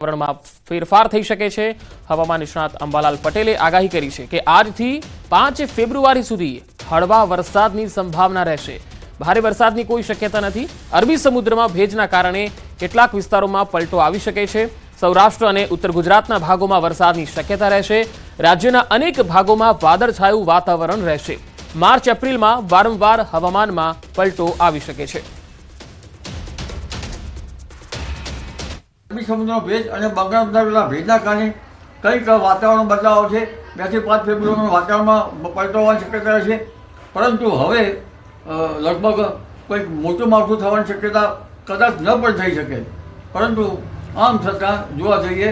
વાતાવરણમાં ફેરફાર થઈ શકે છે. હવામાન નિષ્ણાત અંબાલાલ પટેલે આગાહી કરી છે કે આજથી પાંચ ફેબ્રુઆરી સુધી હળવા વરસાદની સંભાવના રહેશે. ભારે વરસાદની કોઈ શક્યતા નથી. અરબી સમુદ્રમાં ભેજના કારણે કેટલાક વિસ્તારોમાં પલટો આવી શકે છે. સૌરાષ્ટ્ર અને ઉત્તર ગુજરાતના ભાગોમાં વરસાદની શક્યતા રહેશે. રાજ્યના અનેક ભાગોમાં વાદળછાયું વાતાવરણ રહેશે. માર્ચ એપ્રિલમાં વારંવાર હવામાનમાં પલટો આવી શકે છે. અરબી સમુદ્રનો ભેજ અને બંગાળના ભેજના કારણે કંઈક વાતાવરણ બદલાવ છે. બેથી પાંચ ફેબ્રુઆરીનું વાતાવરણમાં પલટો હોવાની શક્યતા છે. પરંતુ હવે લગભગ કોઈક મોટું માવઠું થવાની શક્યતા કદાચ ન પણ થઈ શકે. પરંતુ આમ છતાં જોવા જઈએ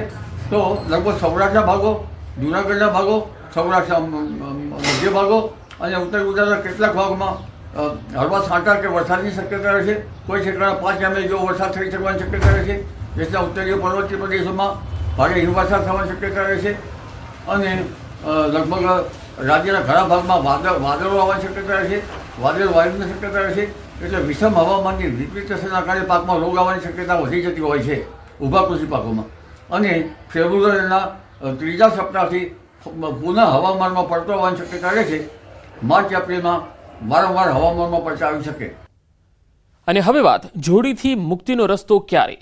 તો લગભગ સૌરાષ્ટ્રના ભાગો જૂનાગઢના ભાગો સૌરાષ્ટ્ર અમ, અમ, મધ્ય ભાગો અને ઉત્તર ગુજરાતના કેટલાક ભાગોમાં હળવા છાંટા કે વરસાદની શક્યતા રહેશે કોઈ ઠેકાણા પાંચ એમએલ જેવો વરસાદ થઈ શકવાની શક્યતા રહેશે દેશના ઉત્તરીય પર્વતીય પ્રદેશોમાં ભારે હિમવર્ષા થવાની શક્યતા રહેશે અને લગભગ રાજ્યના ઘણા ભાગમાં વાદળ, વાદળો આવવાની શક્યતા રહેશે વાદળ વાયુની શક્યતા રહેશે એટલે વિષમ હવામાનની વિપરીત અસરના કારણે પાકમાં રોગ આવવાની શક્યતા વધી જતી હોય છે ઊભા કૃષિ પાકોમાં. અને ફેબ્રુઆરીના ત્રીજા સપ્તાહથી પુનઃ હવામાનમાં પડતો આવવાની શક્યતા રહેશે માર્ચ, એપ્રિલમાં વારંવાર હવામાનમાં પડતા આવી શકે. અને હવે વાત જોડીથી મુક્તિનો રસ્તો ક્યારે?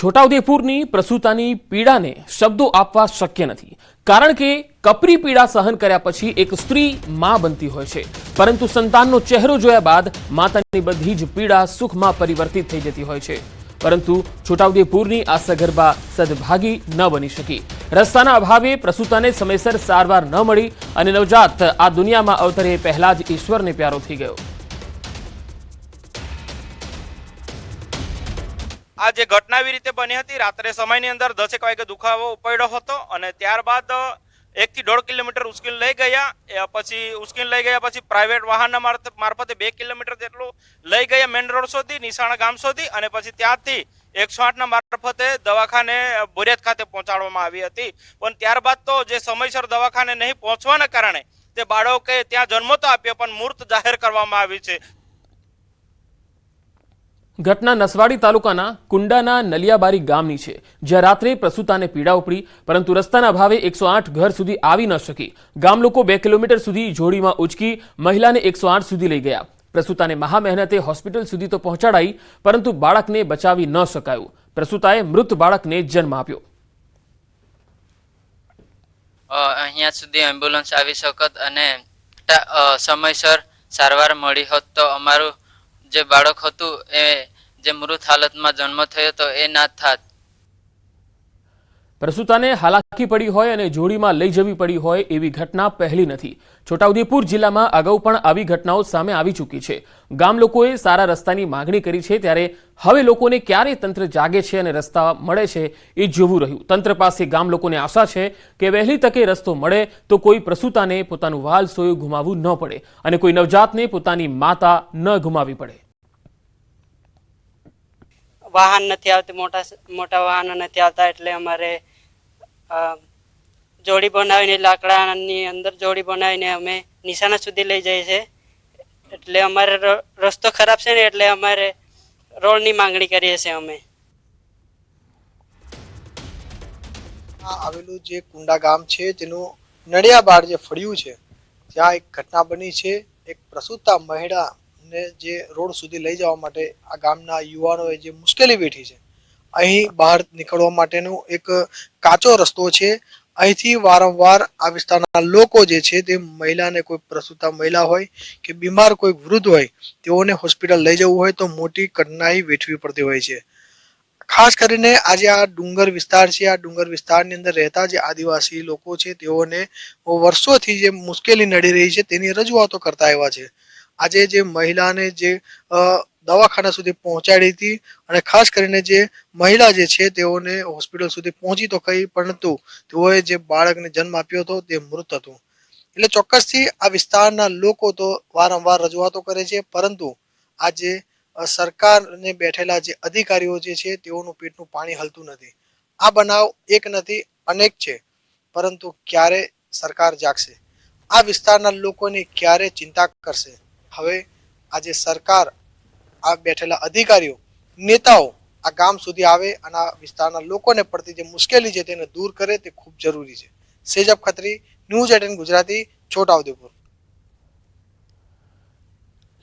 છોટાઉદેપુરની પ્રસૂતાની પીડાને શબ્દો આપવા શક્ય નથી. કારણ કે કપરી પીડા સહન કર્યા પછી એક સ્ત્રી મા બનતી હોય છે. પરંતુ સંતાનનો ચહેરો જોયા બાદ માતાની બધી જ પીડા સુખમાં પરિવર્તિત થઈ જતી હોય છે. પરંતુ છોટાઉદેપુરની આ સગર્ભા સદભાગી ન બની શકી. રસ્તાના અભાવે પ્રસૂતાને સમયસર સારવાર ન મળી અને નવજાત આ દુનિયામાં અવતરે પહેલા જ ઈશ્વરને પ્યારો થઈ ગયો. આ જે ઘટના એવી રીતે બની હતી, રાત્રે સમયની અંદર દસેક વાગે દુખાવો પડ્યો હતો અને ત્યારબાદ એક થી દોઢ કિલોમીટર ઉશ્કેલ લઈ ગયા પછી ઉશ્કેલ લઈ ગયા પછી પ્રાઇવેટ વાહનના મારફ- મારફતે બે કિલોમીટર જેટલું લઈ ગયા મેન રોડ સુધી નિશાણા ગામ સુધી અને પછી ત્યાંથી એકસો આઠના મારફતે દવાખાને બોરિયાત ખાતે પહોંચાડવામાં આવી હતી. પણ ત્યારબાદ તો જે સમયસર દવાખાને નહીં પહોંચવાના કારણે તે બાળકે ત્યાં જન્મ તો આપ્યો, પણ મૂર્ત જાહેર કરવામાં આવી છે. ઘટના નસવાડી તાલુકાના કુંડાના નલિયાબારી ગામની છે, જ્યાં રાત્રે પ્રસૂતાને પીડા ઉપડી, પરંતુ રસ્તાના ભાવે એકસો આઠ ઘર સુધી આવી ન શકી. ગામ લોકો બે કિલોમીટર સુધી જોડીમાં ઉચકી મહિલાને એકસો આઠ સુધી લઈ ગયા. પ્રસૂતાને મહા મહેનતે હોસ્પિટલ સુધી તો પહોંચાડાઈ, પરંતુ બાળકને બચાવી ન શકાયું. પ્રસૂતાએ મૃત બાળકને જન્મ આપ્યો. અહીંયા સુધી એમ્બ્યુલન્સ આવી શકત અને સમયસર સારવાર મળી હોત તો અમારું જે બાળક હતું, એ જે મૃત હાલતમાં જન્મ થયો હતો એ ના થાત. પ્રસૂતાને હાલાકી પડી હોય અને જોડીમાં લઈ જવી પડી હોય એવી ઘટના પહેલી નથી. છોટાઉદેપુર જિલ્લામાં અગાઉ પણ આવી ઘટનાઓ સામે આવી ચૂકી છે. ગામ લોકોએ સારા રસ્તાની માગણી કરી છે, ત્યારે હવે લોકોને ક્યારે તંત્ર જાગે છે અને રસ્તા મળે છે એ જોવું રહ્યું. તંત્ર પાસે ગામ લોકોને આશા છે કે વહેલી તકે રસ્તો મળે તો કોઈ પ્રસૂતાને પોતાનું વાલ સોયું ગુમાવવું ન પડે અને કોઈ નવજાતને પોતાની માતા ન ગુમાવી પડે. વાહન નથી આવતી, મોટા મોટા વાહનો નથી આવતા એટલે અમારે જોડી બનાવીને, લાકડાની અંદર જોડી બનાવીને અમે નિશાના સુધી લઈ જઈએ છીએ. એટલે અમારે રસ્તો ખરાબ છે ને, એટલે અમારે રોડની માંગણી કરીએ છીએ અમે. આવેલું જે કુંડા ગામ છે, તેનું નડિયાબાર જે ફળ્યું છે, ત્યાં એક ઘટના બની છે. એક પ્રસૂતા મહિલાને જે રોડ સુધી લઈ જવા માટે આ ગામના યુવાનોએ જે મુશ્કેલી વેઠી છે, અહીં બહાર નીકળવા માટેનો એક કાચો રસ્તો છે. અહીંથી વારંવાર આ વિસ્તારના લોકો જે છે તે મહિલાને કોઈ પ્રસૂતા મહિલા હોય કે બીમાર કોઈ વૃદ્ધ હોય, તેઓને હોસ્પિટલ લઈ જવું હોય તો મોટી કઠિનાઈ વેઠવી પડતી હોય છે. ખાસ કરીને આજે આ ડુંગર વિસ્તાર છે, આ ડુંગર વિસ્તારની અંદર રહેતા જે આદિવાસી લોકો છે તેઓને વર્ષોથી જે મુશ્કેલી નડી રહી છે તેની રજૂઆતો કરતા આવ્યા છે. આજે જે મહિલાને જે દવાખાના સુધી પહોંચાડી હતી અને ખાસ કરીને જે મહિલા જે છે તેઓને હોસ્પિટલ સુધી પહોંચી તો કઈ પરંતુ તેઓએ જે બાળકને જન્મ આપ્યો હતો તે મૃત હતું. એટલે ચોક્કસથી આ વિસ્તારના લોકો તો વારંવાર રજૂઆતો કરે છે, પરંતુ આજે સરકારને બેઠેલા જે અધિકારીઓ જે છે તેઓનું પેટનું પાણી હલતું નથી. આ બનાવ એક નથી, અનેક છે, પરંતુ ક્યારે સરકાર જાગશે? આ વિસ્તારના લોકોની ક્યારે ચિંતા કરશે? હવે આજે સરકાર આ બેઠેલા અધિકારીઓ, નેતાઓ આ ગામ સુધી આવે અને આ વિસ્તારના લોકોને પડતી જે મુશ્કેલી છે તેને દૂર કરે તે ખૂબ જરૂરી છે. સેજબ Khatri, news eighteen Gujarati, Chhota Udepur.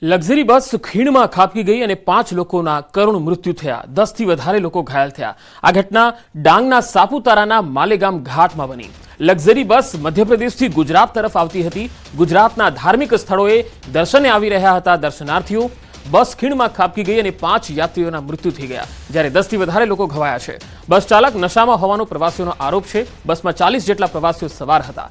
Luxury bus ખીણમાં ખાબકી ગઈ અને પાંચ લોકોના કરુણ મૃત્યુ થયા. દસથી વધારે લોકો ઘાયલ થયા. આ ઘટના ડાંગના સાપુતારાના માલેગામ ઘાટમાં બની. લક્ઝરી બસ મધ્યપ્રદેશથી ગુજરાત તરફ આવતી હતી. ગુજરાતના ધાર્મિક સ્થળોએ દર્શને આવી રહ્યા હતા દર્શનાર્થીઓ. બસ ખીણમાં ખાબકી ગઈ અને પાંચ યાત્રીઓના મૃત્યુ થઈ ગયા. જ્યારે દસથી વધારે લોકો ઘવાયા છે. બસ ચાલક નશામાં હોવાનો પ્રવાસીઓનો આરોપ છે. બસમાં ચાલીસ જેટલા પ્રવાસીઓ સવાર હતા.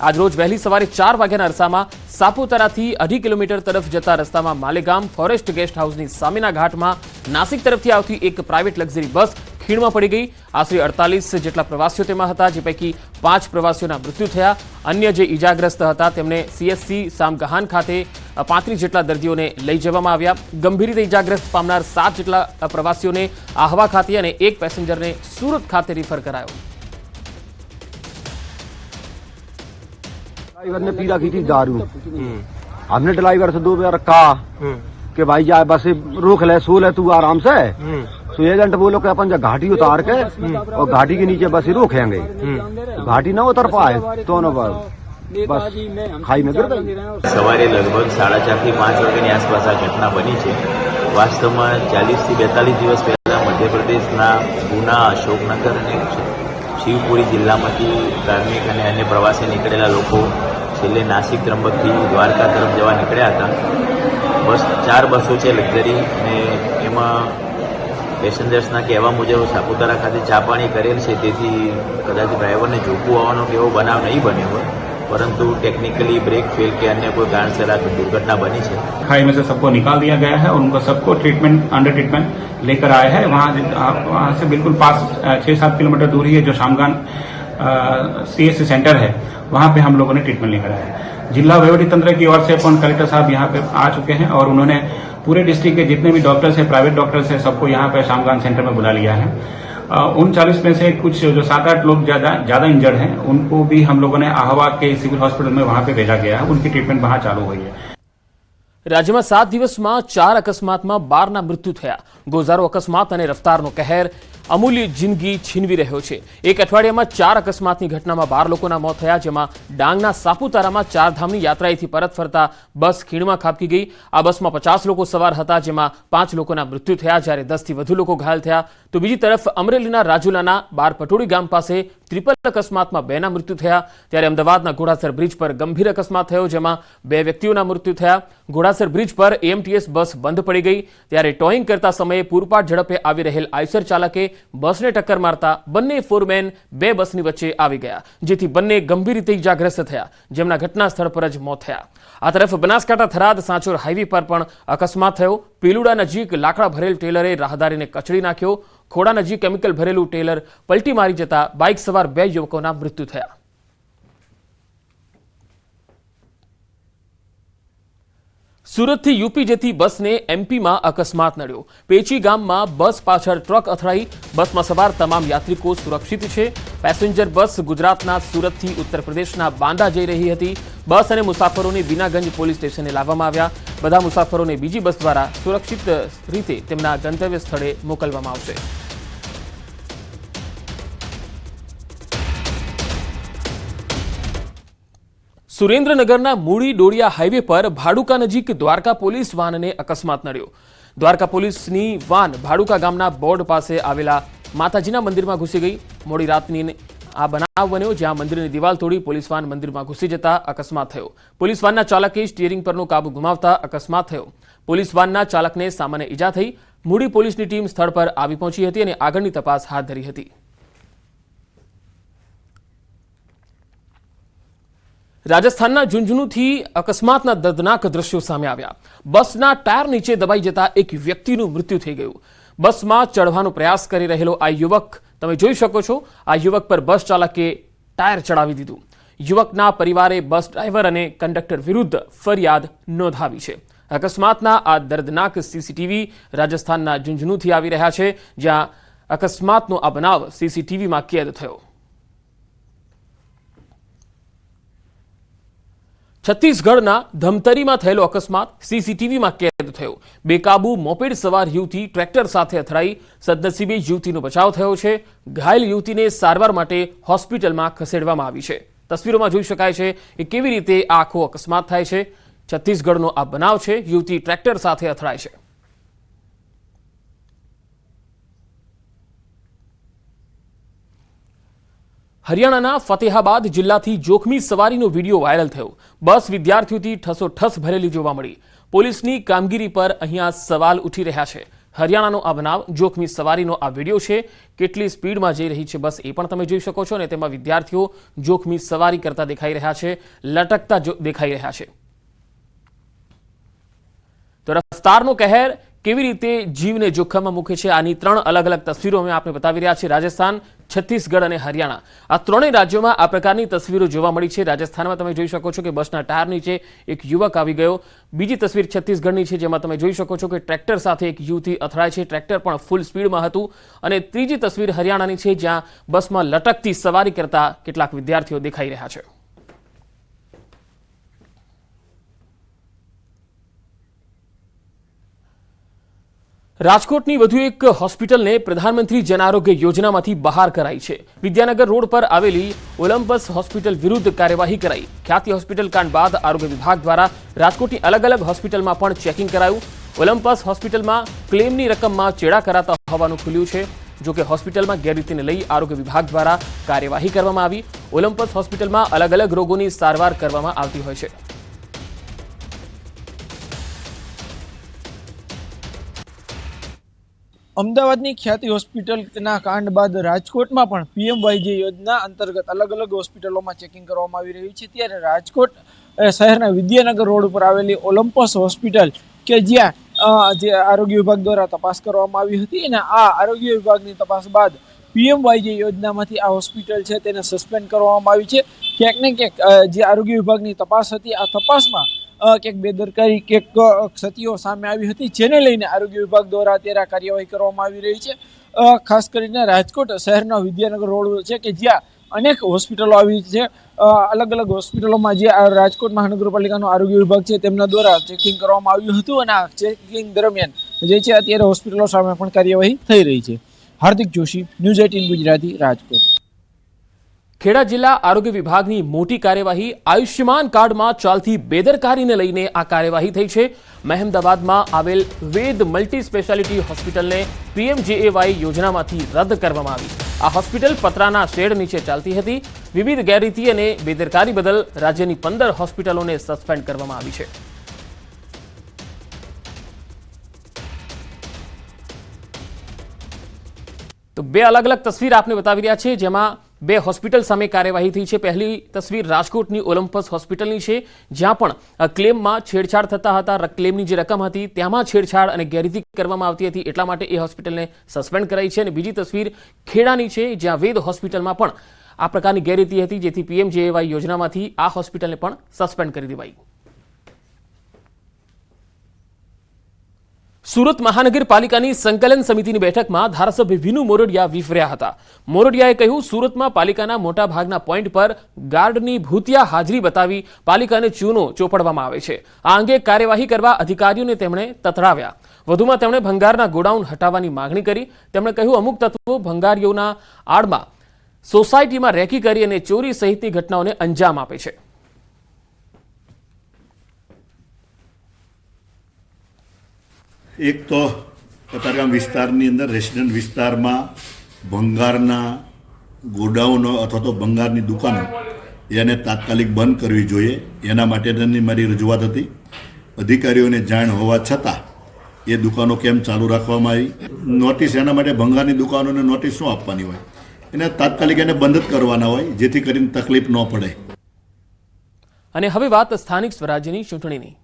આજરોજ વહેલી સવારે ચાર વાગ્યાના અરસામાં સાપુતારાથી અઢી કિલોમીટર તરફ જતા રસ્તામાં માલેગામ ફોરેસ્ટ ગેસ્ટ હાઉસની સામેના ઘાટમાં નાસિક તરફથી આવતી એક પ્રાઇવેટ લક્ઝરી બસ ખીણમાં પડી ગઈ આશરે અડતાલીસ જેટલા પ્રવાસીઓ તેમાં હતા જે પૈકી પાંચ પ્રવાસીઓના મૃત્યુ થયા અન્ય જે ઈજાગ્રસ્ત હતા તેમને સીએસસી સામગહાન ખાતે પાંત્રીસ જેટલા દર્દીઓને લઈ જવામાં આવ્યા ગંભીર રીતે ઈજાગ્રસ્ત પામનાર સાત જેટલા પ્રવાસીઓને આહવા ખાતે અને એક પેસેન્જરને સુરત ખાતે રિફર કરાયો ड्राइवर ने पी रखी थी दारू हमने ड्राइवर से दो बार कहा कि भाई जा बस रोक ले सो ले तू आराम से तो एजेंट बोलो कि अपन जा घाटी उतार के और घाटी के नीचे बस रोकेंगे तो घाटी ना उतर पाए तो न बस બસ ખાઈ ન ગયો સવારે લગભગ સાડા ચારથી પાંચ વાગ્યાની આસપાસ આ ઘટના બની છે વાસ્તવમાં ચાલીસથી બેતાલીસ દિવસ પહેલા મધ્યપ્રદેશના ગુના અશોકનગર અને શિવપુરી જિલ્લામાંથી ધાર્મિક અને અન્ય પ્રવાસે નીકળેલા લોકો છેલ્લે નાસિક ત્રંબકથી દ્વારકા તરફ જવા નીકળ્યા હતા બસ ચાર બસો છે લક્ઝરી અને એમાં પેસેન્જર્સના કહેવા મુજબ સાપુતારા ખાતે ચા પાણી કરેલ છે તેથી કદાચ ડ્રાઈવરને જોખવું આવવાનો કે એવો બનાવ નહીં બન્યો હોય પરંતુ ટેકનિકલી બ્રેક ફેલ કે અન્ય કોઈ કારણસર આ દુર્ઘટના બની છે खाई में से सबको निकाल दिया गया है और उनको सबको ट्रीटमेंट अंडर ट्रीटमेंट लेकर आए हैं वहाँ वहाँ से बिल्कुल पास छः सात किलोमीटर दूर ही है जो शामगान सी एस सेंटर है वहाँ पे हम लोगों ने ट्रीटमेंट लेकर आए हैं जिला वहीवटी तंत्र की ओर से अपन कलेक्टर साहब यहाँ पे आ चुके हैं और उन्होंने पूरे डिस्ट्रिक्ट के जितने भी डॉक्टर्स हैं प्राइवेट डॉक्टर्स हैं सबको यहाँ पे शामगान सेंटर में बुला लिया है अ, उन चालीस में से कुछ जो सात आठ लोग ज्यादा ज्यादा इंजर्ड हैं उनको भी हम लोगों ने आहवा के सिविल हॉस्पिटल में वहाँ पे भेजा गया है उनकी ट्रीटमेंट वहाँ चालू हुई है રાજ્યમાં સાત દિવસમાં ચાર અકસ્માતમાં બારના મૃત્યુ થયા ગોઝારો અકસ્માત અને રફતારનો કહેર અમૂલ્ય જિંદગી છીનવી રહ્યો છે. એક અઠવાડિયામાં ચાર અકસ્માતની ઘટનામાં બાર લોકોના મોત થયા, જેમાં ડાંગના સાપુતારામાં ચારધામની યાત્રાએથી પરત ફરતા બસ ખીણમાં ખાબકી ગઈ. આ બસમાં પચાસ લોકો સવાર હતા, જેમાં પાંચ લોકોના મૃત્યુ થયા, જ્યારે દસથી વધુ લોકો ઘાયલ થયા. તો બીજી તરફ અમરેલીના રાજુલાના બાર પટોડી ગામ પાસે ત્રિપલ અકસ્માતમાં બેના મૃત્યુ થયા. ત્યારે અમદાવાદના ઘોડાસર બ્રિજ પર ગંભીર અકસ્માત થયો, જેમાં બે વ્યક્તિઓના મૃત્યુ થયા. ઘોડાસર બ્રિજ પર એએમટીએસ બસ બંધ પડી ગઈ. ત્યારે ટોઈંગ કરતા સમયે પૂરપાટ ઝડપે આવી રહેલ આઈસર ચાલકે બસને ટક્કર મારતા બંને ફોરમેન બે બસની વચ્ચે આવી ગયા, જેથી બંને ગંભીર રીતે ઇજાગ્રસ્ત થયા, જેમના ઘટના સ્થળ પર જ મોત થયા. આ તરફ બનાસકાંઠા થરાદ સાંચોર હાઈવે પર પણ અકસ્માત થયો. પીલુડા નજીક લાકડા ભરેલ ટેલરે રાહદારીને કચડી નાખ્યો. ખોડા નજીક કેમિકલ ભરેલું ટેલર પલટી મારી જતા બાઇક સવાર બે યુવકોના મૃત્યુ થયા. સુરતથી યુપી જતી બસને એમપીમાં અકસ્માત નડ્યો. પેચી ગામમાં બસ પાછળ ટ્રક અથડાઈ. બસમાં સવાર તમામ યાત્રિકો સુરક્ષિત છે. પેસેન્જર બસ ગુજરાતના સુરતથી ઉત્તર પ્રદેશના બાંદા જઈ રહી હતી. બસ અને મુસાફરોને બીનાગંજ પોલીસ સ્ટેશને લાવવામાં આવ્યા. બધા મુસાફરોને બીજી બસ દ્વારા સુરક્ષિત રીતે તેમના ગંતવ્ય સ્થળે મોકલવામાં આવશે. સુરેન્દ્રનગરના મૂળી ડોળિયા હાઈવે પર ભાડુકા નજીક દ્વારકા પોલીસ વાનને અકસ્માત નડ્યો. દ્વારકા પોલીસની વાન ભાડુકા ગામના બોર્ડ પાસે આવેલા માતાજીના મંદિરમાં ઘૂસી ગઈ. મોડી રાતની આ બનાવ બન્યો જ્યાં મંદિરની દિવાલ તોડી પોલીસ વાન મંદિરમાં ઘૂસી જતા અકસ્માત થયો. પોલીસ વાનના ચાલકે સ્ટીયરિંગ પરનો કાબુ ગુમાવતા અકસ્માત થયો. પોલીસ વાનના ચાલકને સામાન્ય ઈજા થઈ. મૂડી પોલીસની ટીમ સ્થળ પર આવી પહોંચી હતી અને આગળની તપાસ હાથ ધરી હતી. રાજસ્થાનના ઝુંઝુનુથી અકસ્માતના દર્દનાક દ્રશ્યો સામે આવ્યા. બસના ટાયર નીચે દબાઈ જતા એક વ્યક્તિનું મૃત્યુ થઈ ગયું. બસમાં ચડવાનો પ્રયાસ કરી રહેલો આ યુવક, તમે જોઈ શકો છો, આ યુવક પર બસ ચાલકે ટાયર ચડાવી દીધું. યુવકના પરિવારે બસ ડ્રાઈવર અને કંડક્ટર વિરુદ્ધ ફરિયાદ નોંધાવી છે. અકસ્માતના આ દર્દનાક સીસીટીવી રાજસ્થાનના ઝુંઝુનુથી આવી રહ્યા છે, જ્યાં અકસ્માતનો આ બનાવ સીસીટીવીમાં કેદ થયો. છત્તીસગઢના ધમતરીમાં થયેલો અકસ્માત સીસીટીવીમાં કેદ થયો. બેકાબુ મોપેડ સવાર યુવતી ટ્રેક્ટર સાથે અથડાઈ સદનસીબે યુવતીનો બચાવ થયો છે. ઘાયલ યુવતીને સારવાર માટે હોસ્પિટલમાં ખસેડવામાં આવી છે. તસવીરોમાં જોઈ શકાય છે કે કેવી રીતે આખો અકસ્માત થાય છે. છત્તીસગઢનો આ બનાવ છે. યુવતી ટ્રેક્ટર સાથે અથડાય છે. હરિયાણાના ફતેહાબાદ જિલ્લાથી જોખમી સવારીનો વીડિયો વાયરલ થયો. બસ વિદ્યાર્થીઓથી ઠસોઠસ ભરેલી જોવા મળી. પોલીસની કામગીરી પર અહીંયા સવાલ ઉઠી રહ્યા છે. હરિયાણાનો આ બનાવ, જોખમી સવારીનો આ વીડિયો છે. કેટલી સ્પીડમાં જઈ રહી છે બસ એ પણ તમે જોઈ શકો છો અને તેમાં વિદ્યાર્થીઓ જોખમી સવારી કરતા દેખાઈ રહ્યા છે, લટકતા દેખાઈ રહ્યા છે. તો રફતારનો કહેર કેવી રીતે જીવને જોખમમાં મૂકે છે? આની ત્રણ અલગ અલગ તસવીરો અમે આપને બતાવી રહ્યા છીએ. રાજસ્થાન, છત્તીસગઢ અને હરિયાણા. આ ત્રણેય રાજ્યોમાં આ પ્રકારની તસવીરો જોવા મળી છે. રાજસ્થાનમાં તમે જોઈ શકો છો કે બસના ટાયર નીચે એક યુવક આવી ગયો. બીજી તસવીર છત્તીસગઢની છે, જેમાં તમે જોઈ શકો છો કે ટ્રેક્ટર સાથે એક યુવતી અથડાય છે. ટ્રેક્ટર પણ ફૂલ સ્પીડમાં હતું. અને ત્રીજી તસવીર હરિયાણાની છે, જ્યાં બસમાં લટકતી સવારી કરતા કેટલાક વિદ્યાર્થીઓ દેખાઈ રહ્યા છે. રાજકોટની વધુ એક હોસ્પિટલને પ્રધાનમંત્રી જન આરોગ્ય યોજનામાંથી બહાર કરાઈ છે. વિદ્યાનગર રોડ પર આવેલી ઓલમ્પસ હોસ્પિટલ વિરુદ્ધ કાર્યવાહી કરાઈ. ખ્યાતિ હોસ્પિટલ કાંડ બાદ આરોગ્ય વિભાગ દ્વારા રાજકોટની અલગ અલગ હોસ્પિટલમાં પણ ચેકિંગ કરાયું. ઓલમ્પસ હોસ્પિટલમાં ક્લેમની રકમમાં ચેડા કરાતા હોવાનું ખુલ્યું છે. જો કે હોસ્પિટલમાં ગેરરીતિને લઈ આરોગ્ય વિભાગ દ્વારા કાર્યવાહી કરવામાં આવી. ઓલમ્પસ હોસ્પિટલમાં અલગ અલગ રોગોની સારવાર કરવામાં આવતી હોય છે. અમદાવાદની ખ્યાતિ હોસ્પિટલના કાંડ બાદ રાજકોટમાં પણ પીએમવાયજી યોજના અંતર્ગત અલગ અલગ હોસ્પિટલોમાં ચેકિંગ કરવામાં આવી રહ્યું છે. ત્યારે રાજકોટ શહેરના વિદ્યાનગર રોડ ઉપર આવેલી ઓલમ્પસ હોસ્પિટલ કે જ્યાં જે આરોગ્ય વિભાગ દ્વારા તપાસ કરવામાં આવી હતી અને આ આરોગ્ય વિભાગની તપાસ બાદ પીએમવાયજી યોજનામાંથી આ હોસ્પિટલ છે તેને સસ્પેન્ડ કરવામાં આવી છે. ક્યાંક ને ક્યાંક જે આરોગ્ય વિભાગની તપાસ હતી, આ તપાસમાં ક્યાંક બેદરકારી, ક્યાંક ક્ષતિઓ સામે આવી હતી, જેને લઈને આરોગ્ય વિભાગ દ્વારા અત્યારે આ કાર્યવાહી કરવામાં આવી રહી છે. ખાસ કરીને રાજકોટ શહેરના વિદ્યાનગર રોડ છે કે જ્યાં અનેક હોસ્પિટલો આવી છે. અલગ અલગ હોસ્પિટલોમાં જે રાજકોટ મહાનગરપાલિકાનો આરોગ્ય વિભાગ છે તેમના દ્વારા ચેકિંગ કરવામાં આવ્યું હતું અને આ ચેકિંગ દરમિયાન જે છે અત્યારે હોસ્પિટલો સામે પણ કાર્યવાહી થઈ રહી છે. Hardik Joshi, news eighteen Gujarati, Rajkot. Kheda જિલ્લા આરોગ્ય વિભાગની મોટી કાર્યવાહી આયુષ્યમાન કાર્ડમાં ચાલતી બેદરકારીને લઈને આ કાર્યવાહી થઈ છે. મહેમદાબાદમાં આવેલ વેદ મલ્ટી સ્પેશિયાલિટી હોસ્પિટલને પીએમજેએવાય યોજનામાંથી રદ કરવામાં આવી. આ હોસ્પિટલ પતરાના શેડ નીચે ચાલતી હતી. વિવિધ ગેરરીતિ અને બેદરકારી બદલ રાજ્યની પંદર હોસ્પિટલોને સસ્પેન્ડ કરવામાં આવી છે. તો બે અલગ અલગ તસવીર આપને બતાવી રહ્યા છે જેમાં બે હોસ્પિટલ સામે કાર્યવાહી થઈ છે. પહેલી તસવીર રાજકોટની ઓલમ્પસ હોસ્પિટલની છે, જ્યાં પણ ક્લેમમાં છેડછાડ થતા હતા. ક્લેમની જે રકમ હતી તેમાં છેડછાડ અને ગેરરીતિ કરવામાં આવતી હતી. એટલા માટે એ હોસ્પિટલને સસ્પેન્ડ કરાઈ છે. અને બીજી તસવીર ખેડાની છે, જ્યાં વેદ હોસ્પિટલમાં પણ આ પ્રકારની ગેરરીતિ હતી, જેથી પીએમજેએવાય યોજનામાંથી આ હોસ્પિટલને પણ સસ્પેન્ડ કરી દેવાઈ. સુરત મહાનગરપાલિકાની સંકલન સમિતિની બેઠકમાં ધારાસભ્ય વિનુ મોરડિયા વિફર્યા હતા. મોરડિયાએ કહ્યું, સુરતમાં પાલિકાના મોટા ભાગના પોઈન્ટ પર ગાર્ડની ભૂતિયા હાજરી બતાવી પાલિકાને ચૂનો ચોપડવામાં આવે છે. આ અંગે કાર્યવાહી કરવા અધિકારીઓને તેમણે તતડાવ્યા વધુમાં તેમણે ભંગારના ગોડાઉન હટાવવાની માગણી કરી. તેમણે કહ્યું, અમુક તત્વો ભંગારીઓના આડમાં સોસાયટીમાં રેકી કરી અને ચોરી સહિતની ઘટનાઓને અંજામ આપે છે. એક તો કતારગામ વિસ્તારની અંદર રેસિડન્ટ વિસ્તારમાં ભંગારના ગોડાઉનો અથવા તો ભંગારની દુકાનો એને તાત્કાલિક બંધ કરવી જોઈએ. એના માટેની મારી રજૂઆત હતી. અધિકારીઓને જાણ હોવા છતાં એ દુકાનો કેમ ચાલુ રાખવામાં આવી? નોટિસ એના માટે ભંગારની દુકાનોને નોટિસ શું આપવાની હોય? એને તાત્કાલિક એને બંધ જ કરવાના હોય, જેથી કરીને તકલીફ ન પડે. અને હવે વાત સ્થાનિક સ્વરાજ્યની ચૂંટણીની.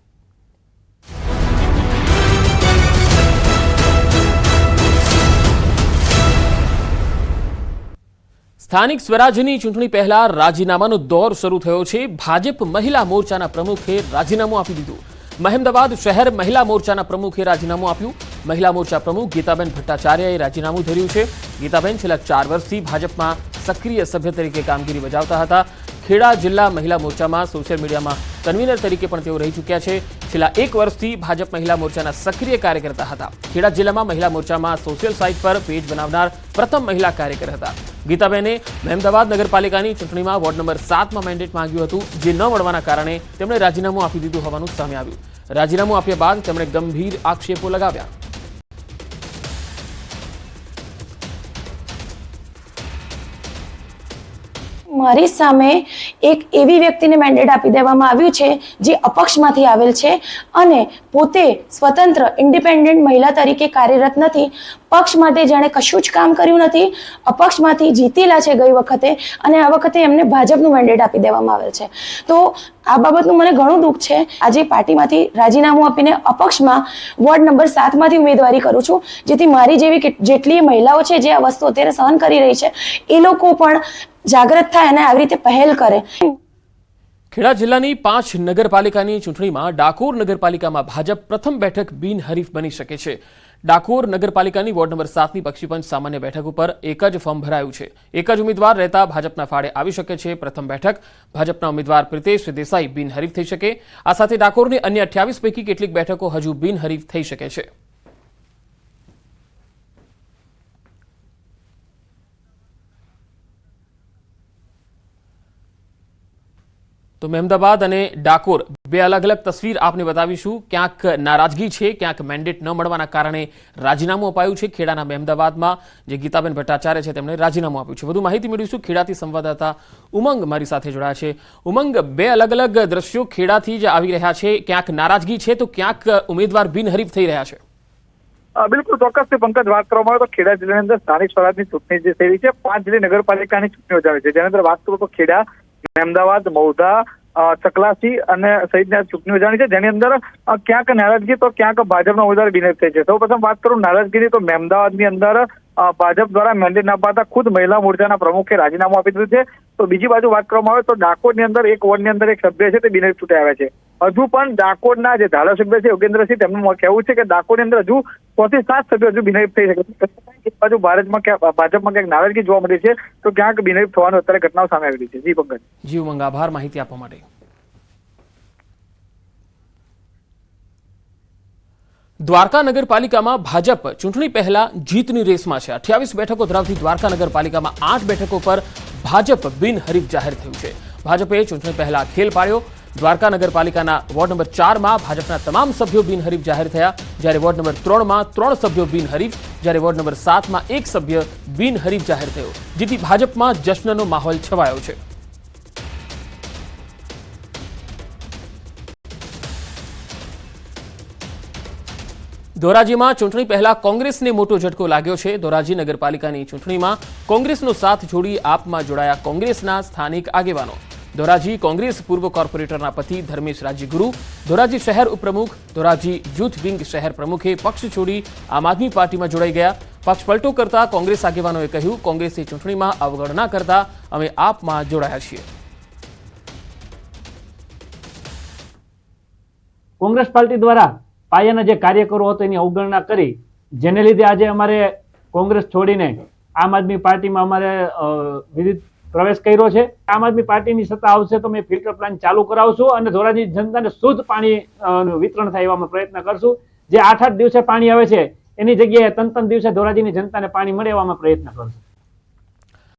સ્થાનિક સ્વરાજ્યની ચૂંટણી પહેલા રાજીનામાનો દોર શરૂ થયો છે. ભાજપ મહિલા મોરચાના પ્રમુખે રાજીનામું આપી દીધું. મહેમદાબાદ શહેર મહિલા મોરચાના પ્રમુખે રાજીનામું આપ્યું. મહિલા મોરચા પ્રમુખ ગીતાબેન ભટ્ટાચાર્યએ રાજીનામું ધર્યું છે. ગીતાબેન છેલ્લા ચાર વર્ષથી ભાજપમાં સક્રિય સભ્ય તરીકે કામગીરી બજાવતા હતા. ખેડા જિલ્લા મહિલા મોરચામાં સોશિયલ મીડિયામાં કન્વીનર તરીકે પણ તેઓ રહી ચૂક્યા છે. છેલ્લા એક વર્ષથી ભાજપ મહિલા મોરચાના સક્રિય કાર્યકર્તા હતા. ખેડા જિલ્લામાં મહિલા મોરચામાં સોશિયલ સાઇટ પર પેજ બનાવનાર પ્રથમ મહિલા કાર્યકર હતા. ગીતાબેને મહેમદાવાદ નગરપાલિકાની ચૂંટણીમાં વોર્ડ નંબર સાતમાં મેન્ડેટ માંગ્યું હતું, જે ન મળવાના કારણે તેમણે રાજીનામું આપી દીધું હોવાનું સામે આવ્યું. રાજીનામું આપ્યા બાદ તેમણે ગંભીર આક્ષેપો લગાવ્યા. મારી સામે એક એવી વ્યક્તિને મેન્ડેટ આપી દેવામાં આવ્યું છે, જે અપક્ષમાંથી આવેલ છે અને પોતે સ્વતંત્ર ઇન્ડિપેન્ડન્ટ મહિલા તરીકે કાર્યરત નથી. પક્ષ માટે જાણે કશું જ કામ કર્યું નથી, અપક્ષમાંથી જીતેલા છે ગઈ વખતે અને આ વખતે એમને ભાજપનું મેન્ડેટ આપી દેવામાં આવેલ છે. તો આ બાબતનું મને ઘણું દુઃખ છે. આજે પાર્ટીમાંથી રાજીનામું આપીને અપક્ષમાં વોર્ડ નંબર સાતમાંથી ઉમેદવારી કરું છું, જેથી મારી જેવી જેટલી મહિલાઓ છે, જે આ વસ્તુ અત્યારે સહન કરી રહી છે, એ લોકો પણ જાગૃત થાય અને આવી રીતે પહેલ કરે. ખેડા જિલ્લાની પાંચ નગરપાલિકાની ચૂંટણીમાં ડાકોર નગરપાલિકામાં ભાજપ પ્રથમ બેઠક બિનહરીફ બની શકે છે. ડાકોર નગરપાલિકાની વોર્ડ નંબર સાતની પક્ષીપંચ સામાન્ય બેઠક ઉપર એક જ ફોર્મ ભરાયું છે. એક જ ઉમેદવાર રહેતા ભાજપના ફાળે આવી શકે છે પ્રથમ બેઠક. ભાજપના ઉમેદવાર પ્રિતેશ દેસાઈ બિનહરીફ થઈ શકે. આ સાથે ડાકોરની અન્ય અઠ્યાવીસ પૈકી કેટલીક બેઠકો હજુ બિનહરીફ થઈ શકે છે. તો મહેમદાબાદ અને ડાકોર બે અલગ અલગ તસવીર આપને બતાવીશું. ક્યાંક નારાજગી છે, ક્યાંક મેન્ડેટ ન મળવાના કારણે રાજીનામું અપાયું છે ખેડાના મહેમદાબાદમાં જે ગીતાબેન ભટ્ટાચાર્ય છે તેમણે રાજીનામું આપ્યું છે. વધુ માહિતી મેળવીશું ખેડાથી સંવાદદાતા ઉમંગ મારી સાથે જોડાયા છે. ઉમંગ, બે અલગ અલગ દ્રશ્યો ખેડાથી જ આવી રહ્યા છે. ક્યાંક નારાજગી છે તો ક્યાંક ઉમેદવાર બિનહરીફ થઈ રહ્યા છે. બિલકુલ ચોક્કસ પંકજ, વાત કરવામાં આવે તો ખેડા જિલ્લાની અંદર સ્થાનિક સ્વરાજની ચૂંટણી જે થઈ રહી છે, પાંચ જિલ્લા નગરપાલિકાની ચૂંટણીઓ યોજાવી છે. જેની અંદર વાત કરું તો ખેડા મહેમદાવાદ મૌધા ચકલાસી અને સહિતની ચૂંટણી યોજાણી છે. જેની અંદર ક્યાંક નારાજગી તો ક્યાંક ભાજપના ઉમેદવાર બિનહરીફ થઈ છે. સૌ પ્રથમ વાત કરું નારાજગીની, તો મહેમદાવાદની અંદર ભાજપ દ્વારા મેન્ડેટ અપાતા ખુદ મહિલા મોરચાના પ્રમુખે રાજીનામું આપી દીધું છે. તો બીજી બાજુ વાત કરવામાં આવે તો ડાકોરની અંદર એક વોર્ડની અંદર એક સભ્ય છે, તે બિનહરીફ ચૂંટાઈ આવ્યા છે. હજુ પણ ડાકોરના જે ધારાસભ્ય છે, યોગેન્દ્રસિંહ, તેમનું કહેવું છે કે ડાકોરની અંદર હજુ ચોથી સાત સભ્યો હજુ બિનહરીફ થઈ શકે એક બાજુ ભારતમાં ક્યાં ભાજપમાં ક્યાંક નારાજગી જોવા મળી છે, તો ક્યાંક બિનહરીફ થવાનું અત્યારે ઘટનાઓ સામે આવી રહી છે. જી પંકજ. જી ઉમંગ આભાર માહિતી આપવા માટે. દ્વારકા નગરપાલિકામાં ભાજપ ચૂંટણી પહેલા જીતની રેસમાં છે. અઠ્યાવીસ બેઠકો ધરાવતી દ્વારકા નગરપાલિકામાં આઠ બેઠકો પર ભાજપ બિનહરીફ જાહેર થયું છે. ભાજપે ચૂંટણી પહેલા ખેલ પાડ્યો. દ્વારકા નગરપાલિકાના વોર્ડ નંબર ચારમાં ભાજપના તમામ સભ્યો બિનહરીફ જાહેર થયા. જ્યારે વોર્ડ નંબર ત્રણમાં ત્રણ સભ્યો બિનહરીફ, જ્યારે વોર્ડ નંબર સાતમાં એક સભ્ય બિનહરીફ જાહેર થયો. જેથી ભાજપમાં જશ્નનો માહોલ છવાયો છે. ધોરાજીમાં ચૂંટણી પહેલા કોંગ્રેસને મોટો ઝટકો લાગ્યો છે. ધોરાજી નગરપાલિકાની ચૂંટણીમાં કોંગ્રેસનો સાથ જોડી આપમાં જોડાયા કોંગ્રેસના સ્થાનિક આગેવાનો. ધોરાજી કોંગ્રેસ પૂર્વ કોર્પોરેટરના પતિ ધર્મેશ રાજ્યગુરુ ધોરાજી શહેર ઉપપ્રમુખ, ધોરાજી જૂથ વિંગ શહેર પ્રમુખે પક્ષ છોડી આમ આદમી પાર્ટીમાં જોડાઈ ગયા. પક્ષ પલટો કરતા કોંગ્રેસ આગેવાનોએ કહ્યું, કોંગ્રેસની ચૂંટણીમાં અવગણના કરતા અમે આપમાં જોડાયા છીએ. કોંગ્રેસ પાર્ટી દ્વારા પાયાના જે કાર્યકરો હતો એની અવગણના કરી, જેને લીધે આજે અમારે કોંગ્રેસ છોડીને આમ આદમી પાર્ટીમાં અમારે વિવિધ પ્રવેશ કર્યો છે. આમ આદમી પાર્ટીની સત્તા આવશે તો અમે ફિલ્ટર પ્લાન્ટ ચાલુ કરાવશું અને ધોરાજી જનતાને શુદ્ધ પાણી વિતરણ થાય એવા પ્રયત્ન કરશું. જે આઠ આઠ દિવસે પાણી આવે છે, એની જગ્યાએ ત્રણ ત્રણ દિવસે ધોરાજીની જનતાને પાણી મળે એવા પ્રયત્ન કરશું.